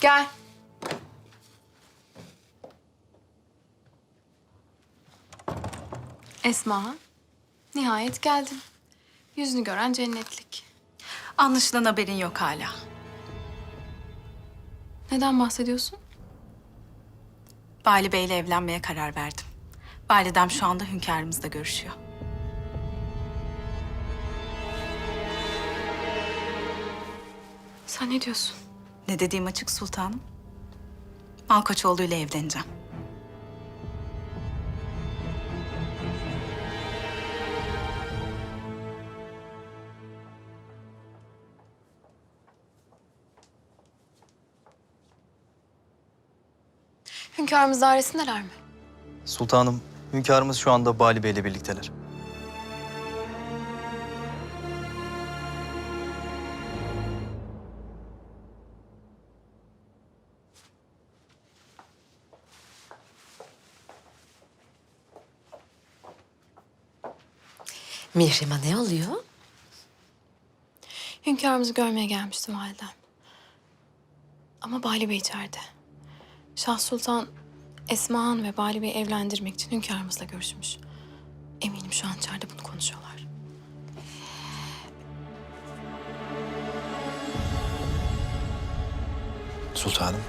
Gel. Esma, nihayet geldin. Yüzünü gören cennetlik. Anlaşılan haberin yok hala. Neden bahsediyorsun? Bali Bey'le evlenmeye karar verdim. Validem şu anda hünkârımızla görüşüyor. Sen ne diyorsun? Ne dediğim açık sultanım. Malkoçoğlu ile evleneceğim. Hünkârımız dairesindeler mi? Sultanım, hünkârımız şu anda Bali Bey ile birlikteler. Mihrim'a ne oluyor? Hünkârımızı görmeye gelmiştim validem. Ama Bali Bey içeride. Şah Sultan Esma Han ve Bali Bey'i evlendirmek için hünkârımızla görüşmüş. Eminim şu an içeride bunu konuşuyorlar. Sultanım.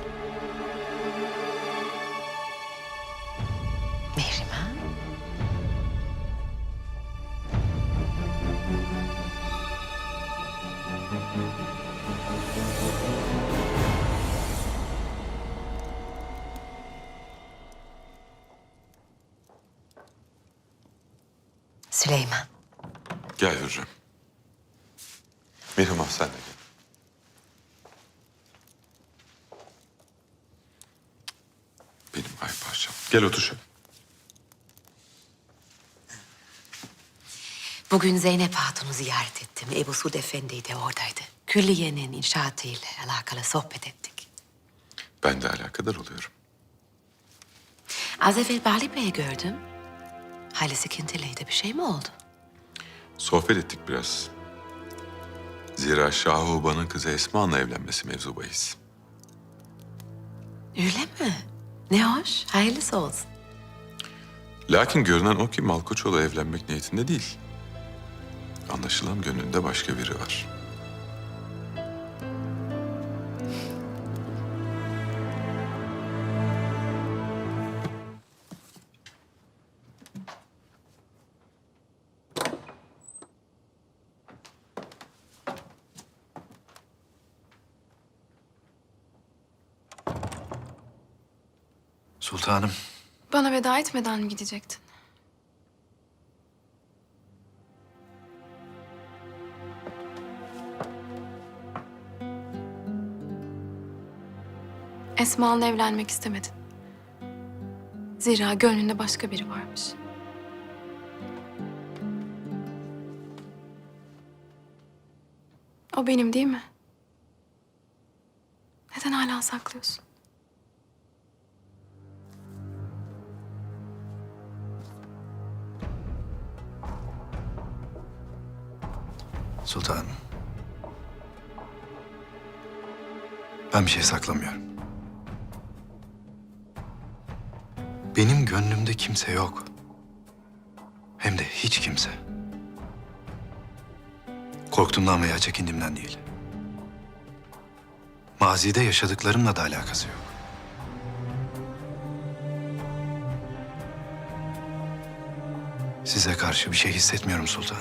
Süleyman. Gel Hürrem. Mihrimah sen de gel. Benim ay parçam. Gel otur şöyle. Bugün Zeynep Hatun'u ziyaret ettim. Ebu Suud Efendi de oradaydı. Külliyenin inşaatıyla alakalı sohbet ettik. Ben de alakadar oluyorum. Az evvel Bali Bey'i gördüm. Hali sıkıntılıydı. Bir şey mi oldu? Sohbet ettik biraz. Zira Şahuba'nın kızı Esma'nla evlenmesi mevzu bahis. Öyle mi? Ne hoş. Hayırlısı olsun. Lakin görünen o ki Malkoçoğlu evlenmek niyetinde değil. Anlaşılan gönlünde başka biri var. Sultanım. Bana veda etmeden mi gidecektin? Esma'nla evlenmek istemedin. Zira gönlünde başka biri varmış. O benim değil mi? Neden hala saklıyorsun? Sultanım. Ben bir şey saklamıyorum. Benim gönlümde kimse yok. Hem de hiç kimse. Korktuğumdan veya çekindiğimden değil. Mazide yaşadıklarımla da alakası yok. Size karşı bir şey hissetmiyorum sultan.